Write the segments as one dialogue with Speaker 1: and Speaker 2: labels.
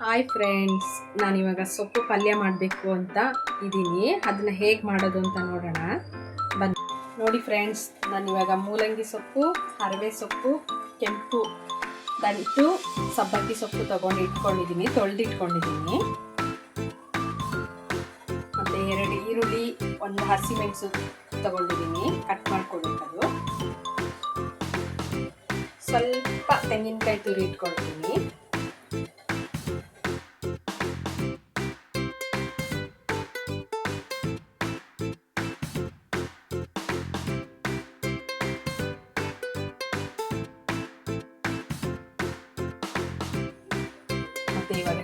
Speaker 1: Hi friends ನಾನಿವಾಗ ಸೊಪ್ಪು ಪಲ್ಯ ಮಾಡಬೇಕು ಅಂತ ಇದ್ದೀನಿ. ಅದನ್ನ ಹೇಗೆ ಮಾಡೋದು ಅಂತ ನೋಡೋಣ. ಬನ್ನಿ. ನೋಡಿ ಫ್ರೆಂಡ್ಸ್ ನಾನಿವಾಗ ಮೂಲಂಗಿ ಸೊಪ್ಪು ಹರವೆ ಸೊಪ್ಪು, ಕೆಂಪು ದಂಟು ಸಬ್ಬಕ್ಕಿ ಸೊಪ್ಪು ತೊಗೊಂಡು ಇಟ್ಕೊಂಡಿದ್ದೀನಿ, ತೊಳೆದಿಟ್ಕೊಂಡಿದ್ದೀನಿ. ಮತ್ತು ಎರಡು ಈರುಳ್ಳಿ, ಒಂದು ಹಸಿಮೆಣಸು ತೊಗೊಂಡಿದ್ದೀನಿ ಕಟ್ ಮಾಡ್ಕೊಳ್ಬೇಕದು. ಸ್ವಲ್ಪ ತೆಂಗಿನಕಾಯಿ ತುರಿ ಇಟ್ಕೊಳ್ತೀನಿ.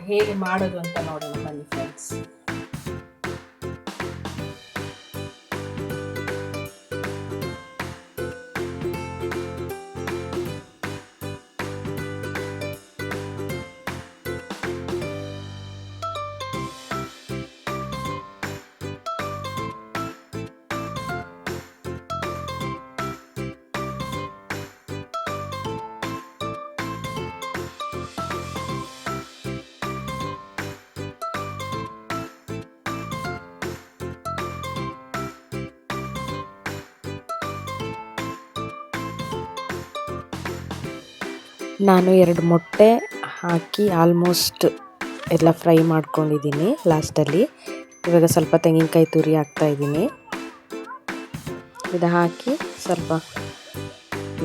Speaker 1: ಹೇಗೆ ಮಾಡೋದು ಅಂತ ನೋಡೋಣ ಬನ್ನಿ ಫ್ರೆಂಡ್ಸ್
Speaker 2: ನಾನು ಎರಡು ಮೊಟ್ಟೆ ಹಾಕಿ ಆಲ್ಮೋಸ್ಟ್ ಎಲ್ಲ ಫ್ರೈ ಮಾಡ್ಕೊಂಡಿದ್ದೀನಿ ಲಾಸ್ಟಲ್ಲಿ ಇವಾಗ ಸ್ವಲ್ಪ ತೆಂಗಿನಕಾಯಿ ತುರಿ ಹಾಕ್ತಾ ಇದ್ದೀನಿ. ಇದು ಹಾಕಿ ಸ್ವಲ್ಪ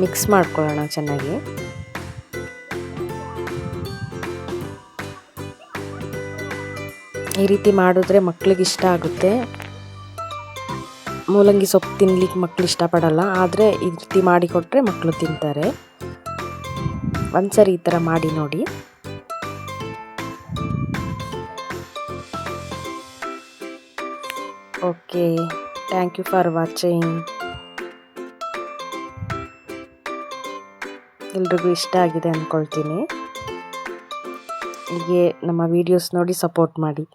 Speaker 2: ಮಿಕ್ಸ್ ಮಾಡ್ಕೊಳ್ಳೋಣ ಚೆನ್ನಾಗಿ. ಈ ರೀತಿ ಮಾಡಿದ್ರೆ ಮಕ್ಳಿಗೆ ಇಷ್ಟ ಆಗುತ್ತೆ. ಮೂಲಂಗಿ ಸೊಪ್ಪು ತಿನ್ಲಿಕ್ಕೆ ಮಕ್ಳು ಇಷ್ಟಪಡಲ್ಲ, ಆದರೆ ಈ ರೀತಿ ಮಾಡಿಕೊಟ್ರೆ ಮಕ್ಕಳು ತಿಂತಾರೆ. ಒಂದ್ಸರಿ ಈ ಥರ ಮಾಡಿ ನೋಡಿ. Okay thank you for watching ಎಲ್ರಿಗೂ ಇಷ್ಟ ಆಗಿದೆ ಅಂದ್ಕೊಳ್ತೀನಿ ಹೀಗೆ ನಮ್ಮ ವಿಡಿಯೋಸ್ ನೋಡಿ ಸಪೋರ್ಟ್ ಮಾಡಿ.